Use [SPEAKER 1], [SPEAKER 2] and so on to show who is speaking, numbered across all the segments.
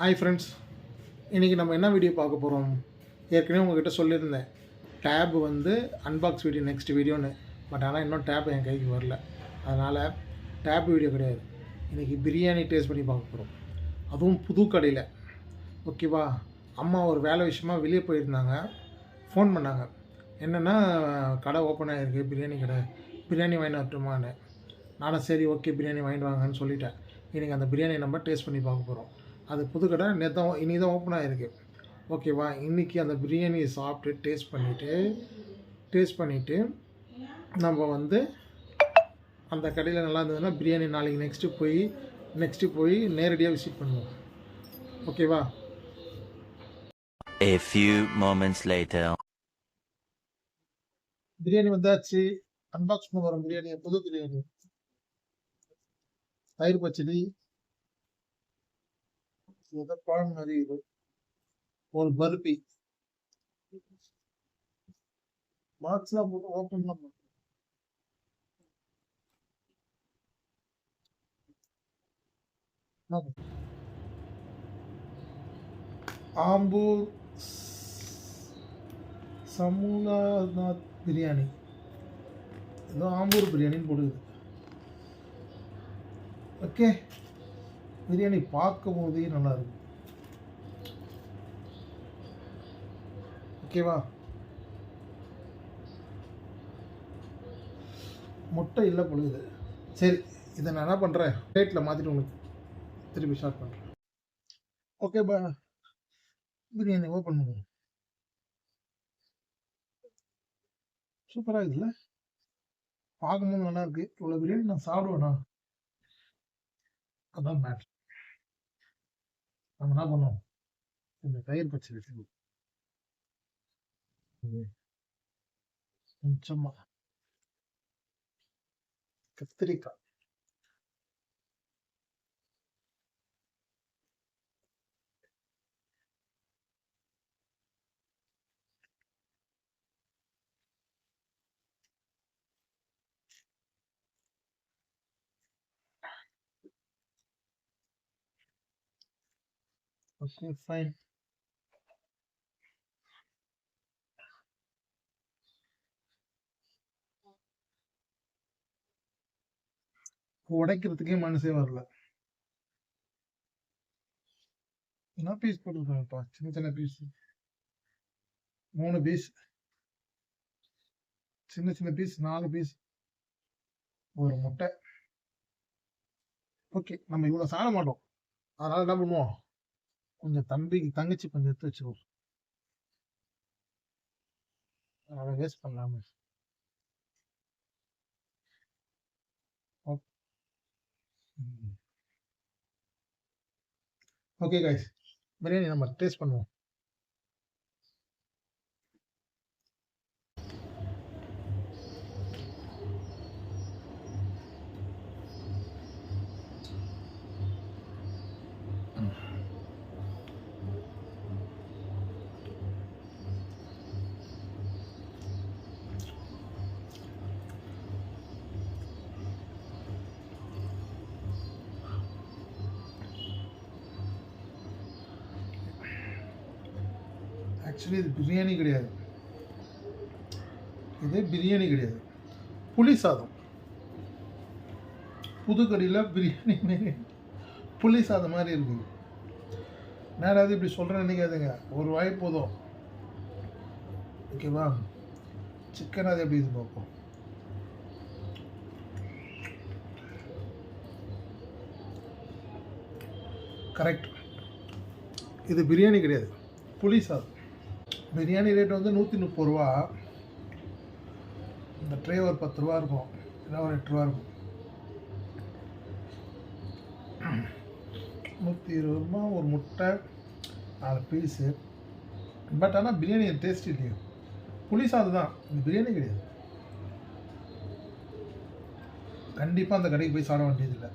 [SPEAKER 1] Hi friends இன்றைக்கி நம்ம என்ன வீடியோ பார்க்க போகிறோம் ஏற்கனவே உங்ககிட்ட சொல்லியிருந்தேன். டேப் வந்து அன்பாக்ஸ் வீடியோ நெக்ஸ்ட் வீடியோன்னு பட் ஆனால் இன்னும் டேப் என் கைக்கு வரல. அதனால் டேப் வீடியோ கிடையாது. இன்றைக்கி பிரியாணி டேஸ்ட் பண்ணி பார்க்க போகிறோம் அதுவும் புது கடையில். ஓகேவா அம்மா ஒரு வேலை விஷயமா வெளியே போயிருந்தாங்க. ஃபோன் பண்ணாங்க. என்னென்னா கடை ஓப்பன் ஆகிருக்கு பிரியாணி கடை. பிரியாணி வாங்கிட்டு வரட்டுமான்னு. நானும் சரி ஓகே பிரியாணி வாங்கிட்டு வாங்கன்னு சொல்லிட்டேன். இன்றைக்கி அந்த பிரியாணி நம்ம டேஸ்ட் பண்ணி பார்க்க போகிறோம் அது புது கடை நேற்று இன்னைக்கு தான் ஓப்பன் ஆகிருக்கு ஓகேவா இன்றைக்கி அந்த பிரியாணியை சாப்பிட்டு டேஸ்ட் பண்ணிவிட்டு டேஸ்ட் பண்ணிவிட்டு நம்ம வந்து அந்த கடையில் நல்லா இருந்ததுன்னா பிரியாணி நாளைக்கு நெக்ஸ்ட்டு போய் நெக்ஸ்ட்டு போய் நேரடியாக விசிட் பண்ணுவோம். ஓகேவா
[SPEAKER 2] A few moments later.
[SPEAKER 1] Biryani வந்தாச்சு. அன்பாக்ஸ் பண்ண வரோம் பிரியாணி புது பிரியாணி. தயிர் பச்சடி. குழம்பு மாதிரி இது. ஒரு பருப்பி. பாக்ஸ்லாம் போட்டு ஓப்பன் பண்ண. ஆம்பூர் சமூகநாத் பிரியாணி. ஏதோ ஆம்பூர் பிரியாணின்னு போடுது ஓகே பிரியாணி பார்க்கும் போதே நல்லா ஓகேவா? முட்டை இல்லை பொழுது. சரி இதை நான் என்ன பண்ணுறேன் ரேட்டில் மாற்றிட்டு உங்களுக்கு திருப்பி ஸ்டார்ட் பண்ணுறேன் ஓகே பா பிரியாணி ஓப்பன் பண்ணுவோம். சூப்பராக இருக்குல்ல? பார்க்கும்போது நல்லா இருக்கு. இவ்வளோ பிரியாணி நான் சாப்பிடுவேண்ணா அதான் மேட்ரு நம்ம என்ன பண்ணோம் இந்த கயிறு பச்சை செய்வோம் கொஞ்சமா கத்திரிக்காய் ஓகே sign. உடைக்கிறதுக்கே மனசே வரல. என்ன பீஸ் போட்டுருக்காங்கப்பா? சின்ன சின்ன பீஸ் மூணு பீஸ் சின்ன சின்ன பீஸ் நாலு பீஸ் ஒரு முட்டை. ஓகே நம்ம இவ்வளோ சாட மாட்டோம். அதனால என்ன பண்ணுவோம்? கொஞ்சம் தம்பி தங்கச்சி கொஞ்சம் எடுத்து வச்சுக்கோ. அதை வேஸ்ட் பண்ணலாமே ஓகே கைஸ் பிரியாணி நம்ம டேஸ்ட் பண்ணுவோம். ஆக்சுவலி இது பிரியாணி கிடையாது. இது பிரியாணி கிடையாது. புளி சாதம். புதுக்கடியில் பிரியாணி மாரி புளி சாதம் மாதிரி இருக்குது. நேராவது இப்படி சொல்கிறேன்னு நினைக்காதுங்க. ஒரு வாய் போதும். ஓகேவா? சிக்கன் அது எப்படி இது பார்ப்போம். கரெக்ட் இது பிரியாணி கிடையாது. புளி சாதம். பிரியாணி ரேட் வந்து நூற்றி முப்பது ரூபா. இந்த ட்ரே ஒரு பத்து ரூபா இருக்கும். இல்லை ஒரு எட்டு ரூபா இருக்கும். நூற்றி இருபது ரூபா ஒரு முட்டை நாலு பீஸு பட் ஆனால் பிரியாணி டேஸ்ட் இல்லையா. புளி சாதம் தான். இந்த பிரியாணி கிடையாது. கண்டிப்பாக அந்த கடைக்கு போய் சாப்பிட வேண்டியதில்லை.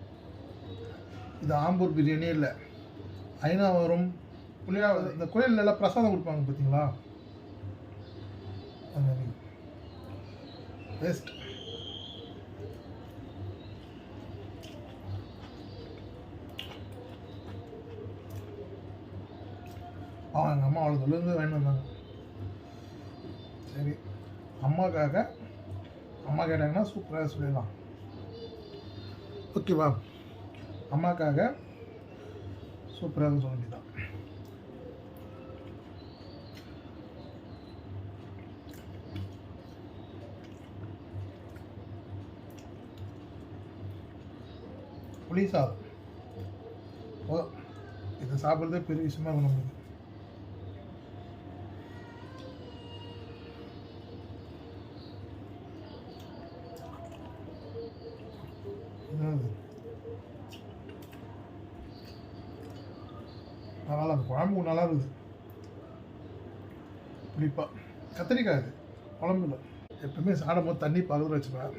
[SPEAKER 1] இது ஆம்பூர் பிரியாணியே இல்லை. ஐநாவரம் புளியா இந்த கோயிலில் எல்லாம் பிரசாதம் கொடுப்பாங்க பார்த்தீங்களா பெஸ்ட் மாதிரி அவன் எங்கள் அம்மா அவ்வளோ விழுந்து வேணும் வந்தாங்க. சரி. அம்மாக்காக அம்மா கேட்டாங்கன்னா சூப்பராக சொல்லிடலாம். ஓகேவா அம்மாக்காக சூப்பராக சொல்ல வேண்டியதான் புளி சாதம் ஓ இதை சாப்பிட்றதே பெரிய விஷயமா இருக்கும் நம்மளுக்கு. நல்லா அந்த குழம்பு நல்லா இருக்குது. புளிப்பா. கத்திரிக்காய் இது. குழம்பு இல்லை. எப்பவுமே சாப்பிடும் போது தண்ணி பகுதியில் வச்சுப்பேன்.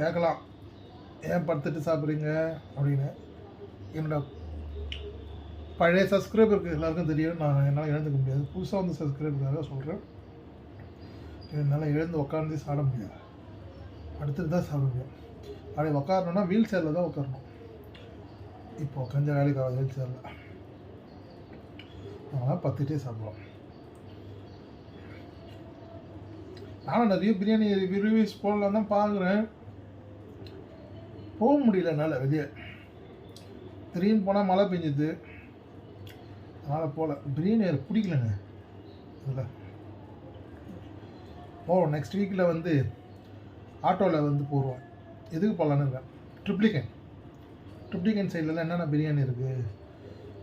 [SPEAKER 1] கேட்கலாம். ஏன் படுத்துட்டு சாப்பிட்றீங்க? அப்படின்னு. என்னோடய பழைய சப்ஸ்கிரைபருக்கு எல்லாருக்கும் தெரியும். நான் என்னால் எழுந்துக்க முடியாது. புதுசாக வந்து சப்ஸ்கிரைபருக்காக சொல்கிறேன் என்னால் எழுந்து உட்காந்து சாப்பிட முடியாது. படுத்துட்டு தான் சாப்பிட முடியும். அப்படி உட்காரணுன்னா வீல் சேரில் தான் உட்காரணும் இப்போ கொஞ்சம் வேலைக்கு ஆகுது வீல் சேரில் அதனால் பத்துட்டே சாப்பிடுவோம் நானும் நிறைய பிரியாணி ரிவ்யூஸ் போடலாம் தான் பார்க்குறேன். போக முடியல என்னால் வெளியே. திடீர்னு போனால் மழை பெஞ்சுது. அதனால் போகல பிரியாணி வேறு பிடிக்கலங்க. அதில். போவோம். நெக்ஸ்ட் வீக்கில் வந்து ஆட்டோவில் வந்து போடுவோம். எதுக்கு போகலான்னு இருக்கேன் ட்ரிப்ளிகன் ட்ரிப்ளிகன் சைட்லலாம் என்னென்ன பிரியாணி இருக்குது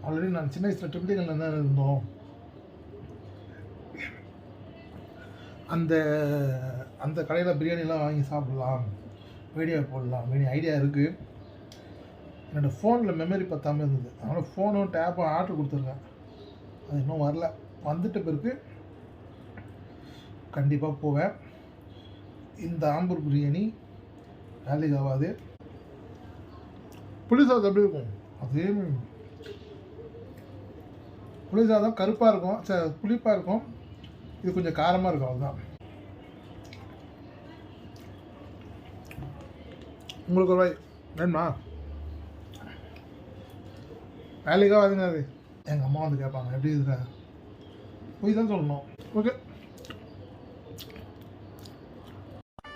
[SPEAKER 1] ஆல்ரெடி நான் சின்ன வயசில் ட்ரிப்ளிகனில் தான் இருந்தோம். அந்த அந்த கடையில் பிரியாணிலாம் வாங்கி சாப்பிட்லாம். வீடியோ போடலாம் அப்படின்னு ஐடியா இருக்குது என்னோடய ஃபோனில் மெமரி பத்தாமல் இருந்தது. அதனால் ஃபோனும் டேப்பும் ஆர்டர் கொடுத்துருக்கேன் அது இன்னும் வரல. வந்துட்ட பிறகு கண்டிப்பாக போவேன். இந்த ஆம்பூர் பிரியாணி வேலைக்கு ஆகாது. புளிசாதம் எப்படி இருக்கும்? அதே புளிசாதம் புளி சாதம் கருப்பாக இருக்கும். ச புளிப்பாக இருக்கும். இது கொஞ்சம் காரமாக இருக்கும் அதுதான் உங்களுக்கு ஒரு வாய். வேணுமா? வேலைக்காக வாதுங்க அது. எங்கள் அம்மா வந்து கேட்பாங்க எப்படி இருக்கிற போய் தான் சொல்லணும். Okay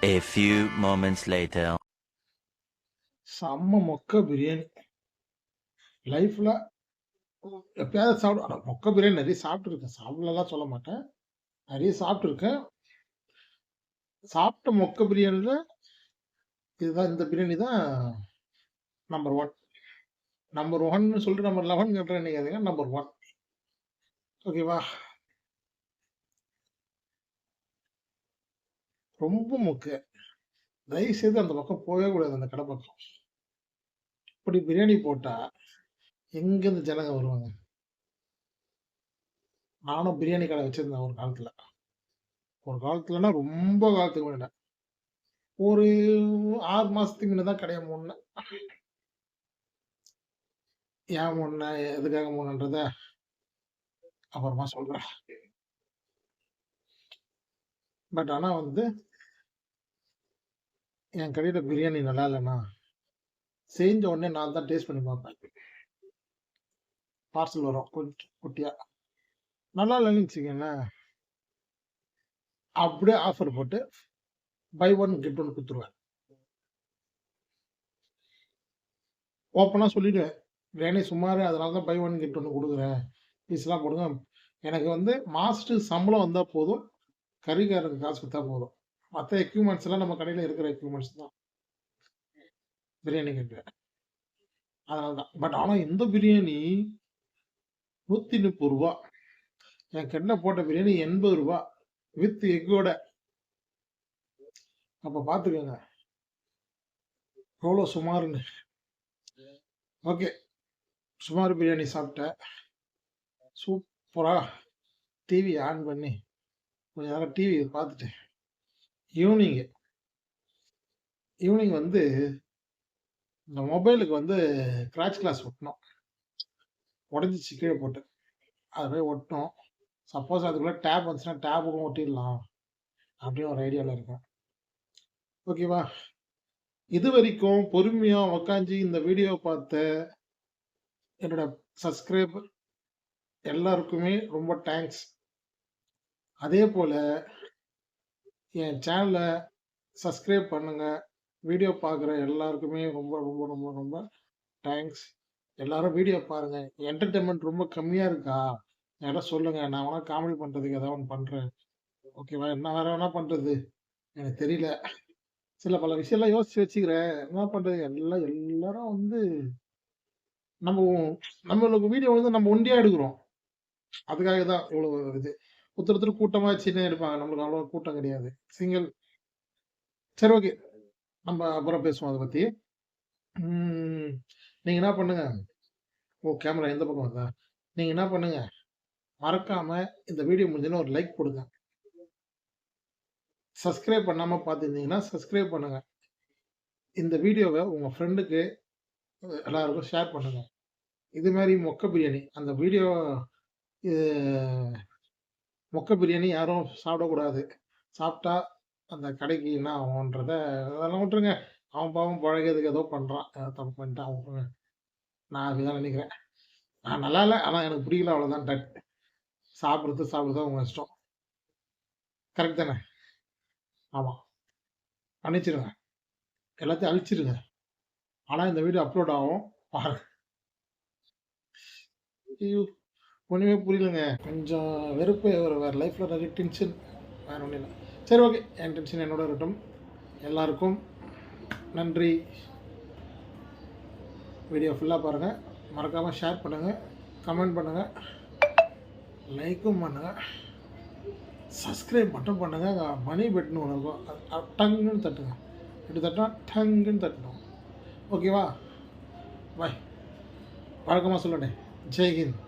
[SPEAKER 2] A few moments later.
[SPEAKER 1] செம்ம மொக்க பிரியாணி. லைஃப்பில் எப்பயாவது சாப்பிடு ஆனால் மொக்க பிரியாணி நிறைய சாப்பிட்ருக்கேன் சாப்பிடலாம் சொல்ல மாட்டேன். நிறைய சாப்பிட்ருக்கேன் சாப்பிட்ட மொக்க பிரியாணியில் இதுதான் இந்த பிரியாணி தான் நம்பர் ஒன் நம்பர் ஒன்னு சொல்லிட்டு நம்பர் லெவன் கேட்டேன் நினைக்காதீங்க நம்பர் ஒன் ஓகேவா ரொம்ப மொக்க தயவு செய்து அந்த பக்கம் போகவே கூடாது அந்த கடை பக்கம். இப்படி பிரியாணி போட்டா எங்கேருந்து ஜனங்க வருவாங்க? நானும் பிரியாணி கடை வச்சிருந்தேன் ஒரு காலத்துல. ஒரு காலத்துலன்னா ரொம்ப காலத்துக்கு முன்னாடி. ஒரு ஆறு மாசத்துக்கு முன்னே தான் கடையை மூடினேன். ஏன் மூடினேன் எதுக்காக மூணுன்றத அப்புறமா சொல்றேன். பட் ஆனா வந்து என் கடையில் பிரியாணி நல்லா இல்லைண்ணா செஞ்ச உடனே நான் தான் டேஸ்ட் பண்ணி பார்ப்பேன். பார்சல் வரும் கொஞ்சம் குட்டியா. நல்லா இல்லைன்னு வச்சுக்கோங்களேன். அப்படியே ஆஃபர் போட்டு பை ஒன் கெட் ஒன் கொடுத்துருவேன் ஓப்பனாக சொல்லிடுவேன் பிரியாணி சுமார் அதனால தான் பை ஒன் கெட் ஒன்று கொடுக்குறேன். பீஸ்லாம் கொடுங்க எனக்கு வந்து மாஸ்டர் சம்பளம் வந்தால் போதும். கறிக்காரருக்கு காசு கொடுத்தா போதும். மற்ற எக்யூப்மெண்ட்ஸ் எல்லாம் நம்ம கடையில் இருக்கிற எக்யூப்மெண்ட்ஸ் தான். பிரியாணி கேட்குறேன் அதனால தான். பட் ஆனால் இந்த பிரியாணி நூற்றி முப்பது ரூபா. என் கெட்ட போட்ட பிரியாணி எண்பது ரூபா. வித் எக்கோட அப்போ பார்த்துக்கோங்க எவ்வளோ சுமாருன்னு. ஓகே சுமார் பிரியாணி சாப்பிட்டேன். சூப்பராக டிவி ஆன் பண்ணி கொஞ்சம் நேரம் டிவி பார்த்துட்டு ஈவினிங்கு ஈவினிங் வந்து இந்த மொபைலுக்கு வந்து கிராச் கிளாஸ் ஒட்டினோம். உடஞ்சிச்சு கீழே போட்டு. அது போய் ஒட்டினோம். சப்போஸ் அதுக்குள்ளே டேப் வந்துச்சுன்னா டேப்புக்கும் ஒட்டிடலாம். அப்படின்னு ஒரு ஐடியாவில் இருக்கேன் ஓகேவா? இது வரைக்கும் பொறுமையாக உக்காஞ்சி இந்த வீடியோ பார்த்த என்னோட சப்ஸ்கிரைபர் எல்லாருக்குமே ரொம்ப தேங்க்ஸ் அதே போல் என் சேனலை சப்ஸ்கிரைப் பண்ணுங்க. வீடியோ பார்க்குற எல்லாருக்குமே ரொம்ப ரொம்ப ரொம்ப ரொம்ப தேங்க்ஸ் எல்லாரும் வீடியோ பாருங்க. என்டர்டைன்மெண்ட் ரொம்ப கம்மியாக இருக்கா? என்கிட்ட சொல்லுங்க. நான் வேணா காமெடி பண்ணுறதுக்கு ஏதாவது ஒன்று பண்ணுறேன் ஓகேவா? என்ன வேற வேணா பண்ணுறது எனக்கு தெரியல. சில பல விஷயம்லாம் யோசிச்சு வச்சுக்கிறேன். என்ன பண்ணுறது எல்லாம் எல்லாரும் வந்து நம்ம நம்மளுக்கு வீடியோ வந்து நம்ம ஒண்டியா எடுக்கிறோம். அதுக்காக தான் இவ்வளோ இது. ஒருத்தர் ஒருத்தர் கூட்டமாக சின்ன எடுப்பாங்க நம்மளுக்கு அவ்வளோ கூட்டம் கிடையாது. சிங்கிள் சரி ஓகே நம்ம அப்புறம் பேசுவோம் அதை பற்றி நீங்கள் என்ன பண்ணுங்க? ஓ கேமரா எந்த பக்கம் வருதா? நீங்கள் என்ன பண்ணுங்க? மறக்காம இந்த வீடியோ முடிஞ்சுன்னு ஒரு லைக் கொடுங்க சப்ஸ்கிரைப் பண்ணாமல் பார்த்துருந்தீங்கன்னா சப்ஸ்கிரைப் பண்ணுங்க. இந்த வீடியோவை உங்கள் ஃப்ரெண்டுக்கு எல்லாருக்கும் ஷேர் பண்ணுங்க. இது மாதிரி மொக்க பிரியாணி அந்த வீடியோ இது மொக்க பிரியாணி யாரும் சாப்பிடக்கூடாது. சாப்பிட்டா அந்த கடைக்கு என்ன ஆகும்ன்றத அதெல்லாம் விட்டுருங்க. அவன் பாவம் பழகிறதுக்கு ஏதோ பண்ணுறான் தப்பு பண்ணிட்டான் அவன் நான் அப்படிதான் நினைக்கிறேன். நான் நல்லா இல்லை ஆனால் எனக்கு பிடிக்கல அவ்வளோதான் டட் சாப்பிட்றது சாப்பிட்றது உங்கள் இஷ்டம். கரெக்ட் தானே? ஆமாம் அனுப்பிச்சிருங்க. எல்லாத்தையும் அழிச்சிடுங்க ஆனால் இந்த வீடியோ அப்லோட் ஆகும். பாருங்க. ஐயோ ஒன்றுமே புரியலங்க. கொஞ்சம் வெறுப்பு. ஒரு வேறு லைஃப்பில் நிறைய டென்ஷன் வேறு ஒன்றும் இல்லை. சரி ஓகே என் டென்ஷன் என்னோட இருக்கட்டும். எல்லாருக்கும் நன்றி. வீடியோ ஃபுல்லாக பாருங்கள் மறக்காமல் ஷேர் பண்ணுங்கள் கமெண்ட் பண்ணுங்கள் லைக்கும் பண்ணுங்கள் சப்ஸ்கிரைப் மட்டும் பண்ணுங்கள் அங்கே மணி பெட்னு ஒன்று இருக்கும் அது அது டங்குன்னு தட்டுங்க இப்படி தட்டினா டங்குன்னு தட்டணும் ஓகேவா பாய் வழக்கமாக சொல்லட்டேன் ஜெய்ஹிந்த்